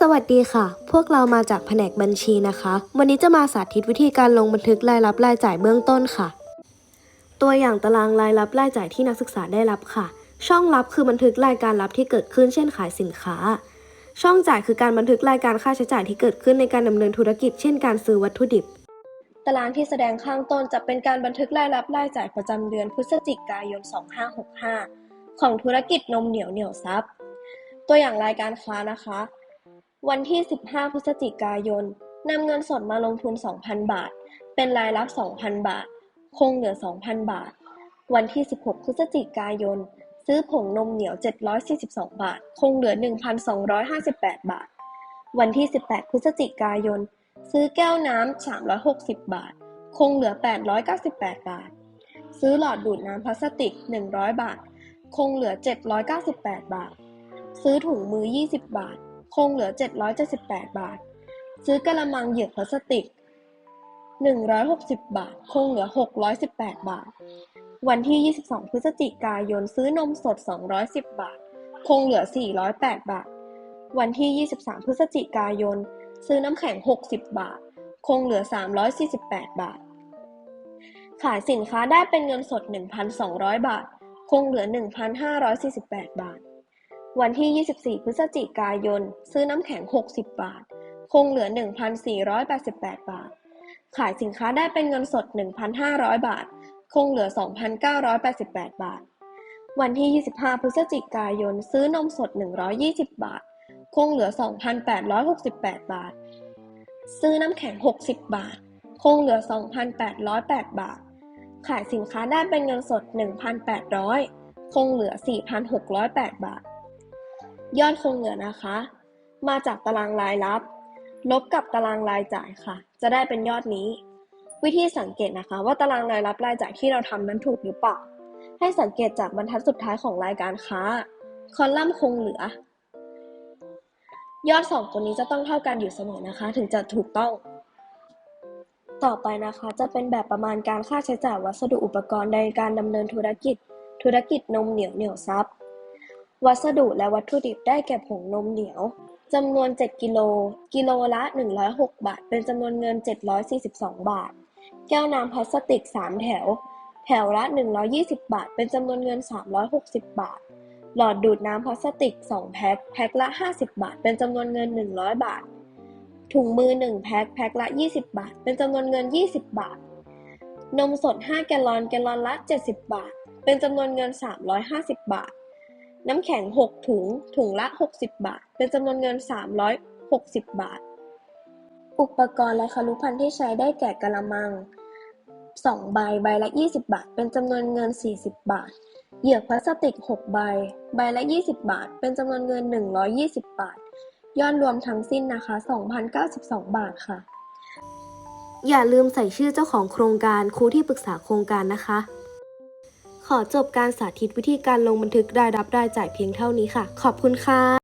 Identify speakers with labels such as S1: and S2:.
S1: สวัสดีค่ะ พวกเรามาจากแผนกบัญชีนะคะ วันนี้จะมาสาธิตวิธีการลงบันทึกรายรับรายจ่ายเบื้องต้นค่ะ ตัวอย่างตารางรายรับรายจ่ายที่นักศึกษาได้รับค่ะ ช่องรับคือบันทึกรายการรับที่เกิดขึ้นเช่นขายสินค้า ช่องจ่ายคือการบันทึกรายการค่าใช้จ่ายที่เกิดขึ้นในการดำเนินธุรกิจ เช่นการซื้อวัตถุดิบ ตารางที่แสดงข้างต้นจะเป็นการบันทึกรายรับรายจ่ายประจำเดือนพฤศจิกายน 2565 ของธุรกิจนมเหนียวเหนียวซับตัวอย่างรายการค้านะคะ วันที่ 15 พฤศจิกายนนำเงินสดมาลงทุน 2,000 บาท เป็นรายรับ 2,000 บาท คงเหลือ 2,000 บาท วันที่ 16 พฤศจิกายน ซื้อผงนมเหนียว 742 บาท คงเหลือ 1,258 บาท วันที่ 18 พฤศจิกายน ซื้อแก้วน้ำ 360 บาท คงเหลือ 898 บาท ซื้อหลอดดูดน้ำพลาสติก 100 บาท คงเหลือ 798 บาท ซื้อถุงมือ 20 บาท คงเหลือ 778 บาท ซื้อกระมังเหยือกพลาสติก 160 บาท คงเหลือ 618 บาท วันที่ 22 พฤศจิกายนซื้อนมสด 210 บาท คงเหลือ 408 บาท วันที่ 23 พฤศจิกายน ซื้อน้ำแข็ง 60 บาท คงเหลือ 348 บาท ขายสินค้าได้เป็นเงินสด 1,200 บาท คงเหลือ 1,548 บาท วันที่ 24 พฤศจิกายน ซื้อน้ำแข็ง 60 บาท คงเหลือ 1,488 บาท ขายสินค้าได้เป็นเงินสด 1,500 บาท คงเหลือ 2,988 บาท วันที่ 25 พฤศจิกายน ซื้อนมสด 120 บาท คงเหลือ 2,868 บาท ซื้อน้ำแข็ง 60 บาท คงเหลือ 2,808 บาท ขายสินค้าได้เป็นเงินสด 1,800 คงเหลือ 4,608 บาท ยอดคงเหลือนะคะ มาจากตารางรายรับ ลบกับตารางรายจ่ายค่ะ จะได้เป็นยอดนี้ วิธีสังเกตนะคะ ว่าตารางรายรับรายจ่ายที่เราทำนั้นถูกหรือเปล่า ให้สังเกตจากบรรทัดสุดท้ายของรายการค้า คอลัมน์คงเหลือ ยอดสองตัวนี้จะต้องเท่ากันอยู่เสมอนะคะ ถึงจะถูกต้อง ต่อไปนะคะจะเป็นแบบประมาณการค่าใช้จ่ายวัสดุอุปกรณ์ในการดำเนินธุรกิจ ธุรกิจนมเหนียวเหนียวซับ วัสดุและวัตถุดิบได้แก่ผงนมเหนียวจำนวน 7 กิโล กิโลละ 106 บาท เป็นจำนวนเงิน 742 บาท แก้วน้ำพลาสติก 3 แถว แถวละ 120 บาท เป็นจำนวนเงิน 360 บาท หลอดดูดน้ำพลาสติก 2 แพ็ค แพ็คละ 50 บาท เป็นจำนวนเงิน 100 บาท ถุงมือ 1 แพ็ค แพ็คละ 20 บาท เป็นจำนวนเงิน 20 บาท นมสด 5 แกลลอน แกลลอนละ 70 บาท เป็นจำนวนเงิน 350 บาท น้ำแข็ง 6 ถุง ถุงละ 60 บาท เป็นจำนวนเงิน 360 บาท อุปกรณ์และคารุภัณฑ์ที่ใช้ได้แก่กะละมัง 2 ใบ ใบละ 20 บาท เป็นจำนวนเงิน 40 บาท เหยือกพลาสติก 6 ใบ ใบละ 20 บาท เป็นจำนวนเงิน 120 บาท ยอดรวมทั้งสิ้นนะคะ 2,092 บาทค่ะ อย่าลืมใส่ชื่อเจ้าของโครงการครูที่ปรึกษาโครงการนะคะ ขอจบการสาธิตวิธีการลงบันทึกรายรับรายจ่ายเพียงเท่านี้ค่ะ ขอบคุณค่ะ